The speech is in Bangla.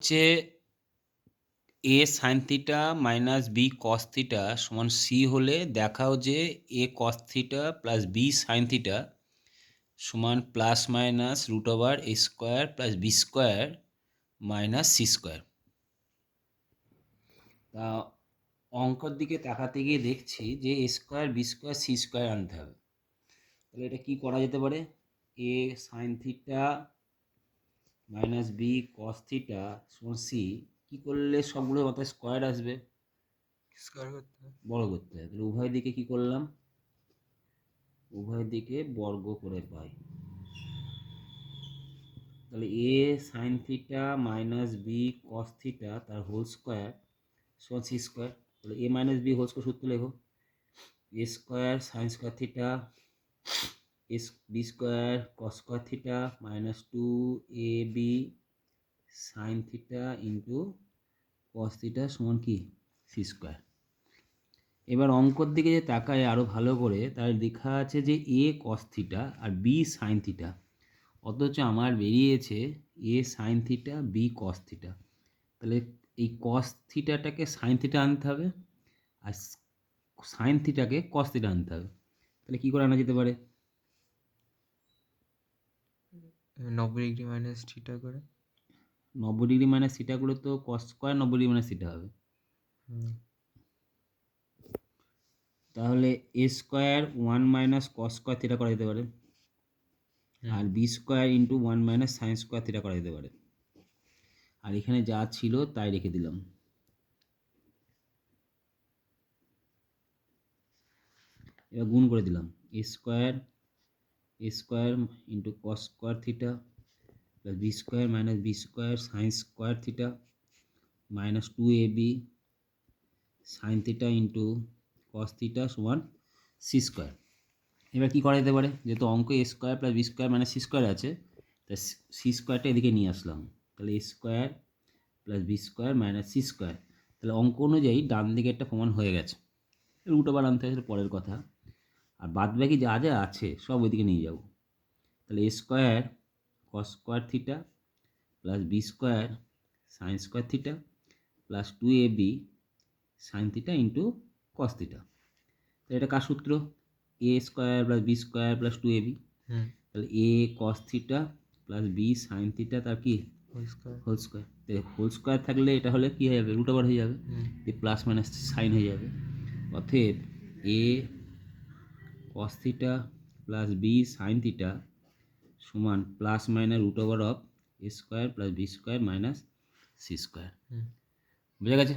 হচ্ছে A sine theta minus B cos theta সমান সি হলে দেখাও যে A cos theta plus B sine theta সমান plus minus root over A square plus B square minus C square তা অঙ্কর দিকে তাকাতে গিয়ে দেখছি যে A square B square C square আনতে হবে। তাহলে এটা কি করা যেতে পারে? A sine theta minus B cos theta সমান সি কী করলে সবগুলো মাথায় স্কোয়ার আসবে? স্কোয়ার করতে বড় করতে হবে। তাহলে উভয় দিকে কি করলাম? উভয় দিকে বর্গ করে পাই। তাহলে A sine theta minus B cos theta তার হোল স্কোয়ার সমান সি স্কোয়ার তাহলে A minus B whole square সূত্র লেখো। A square sine square theta S, B square cos theta minus two A B sine theta into cos theta সমান কি? C square. এবার অঙ্কর দিকে যে তাকায় আরও ভালো করে, তার লেখা আছে যে এ কস থিটা আর বি সাইন থিটা। অথচ আমার বেরিয়েছে A sine theta, B cos theta. তাহলে এই কস থিটাটাকে সাইন থিটা আনতে হবে আর সাইন থিটাকে কস থিটা আনতে হবে। তাহলে কী করে আনা যেতে পারে? নব্বই ডিগ্রি মাইনাস থিটা করে। নব্বই ডিগ্রি মাইনাস থিটাগুলো তো কস স্কোয়ার নব্বই ডিগ্রি মাইনাস থিটা হবে। তাহলে A square one minus cos square theta করা যেতে পারে। আর B square into one minus sine square theta করা যেতে পারে। আর এখানে যা ছিল তাই রেখে দিলাম। এবার গুণ করে দিলাম। A square A square into cos square theta plus B square minus B square sine square theta minus two A B sine theta into cos theta সমান সি স্কোয়ার। এবার কী করা যেতে পারে? যেহেতু অঙ্ক A square plus B square মানে সি স্কোয়ার আছে, তা সি স্কোয়ারটা এদিকে নিয়ে আসলাম। তাহলে A square plus B square minus C square. তাহলে অঙ্ক অনুযায়ী ডান দিকে একটা প্রমাণ হয়ে গেছে। রুট ওভার আনতে হবে পরের কথা। আর বাদ বাকি যা যা আছে সব ওইদিকে নিয়ে যাব। তাহলে A square cos square theta plus B square sine square theta plus two A B sine theta into cos theta তাহলে এটা কার সূত্র? A square plus B square plus two A B তাহলে A cos theta plus B sine theta তার কি? Whole square whole square whole square থাকলে এটা হলে কী হয়ে যাবে? রুট ওভার হয়ে যাবে। দিয়ে প্লাস মাইনাস সাইন হয়ে যাবে। অতএব A cos theta plus B sine theta সমান plus minus root over of A square plus B square minus C square বুঝে গেছে?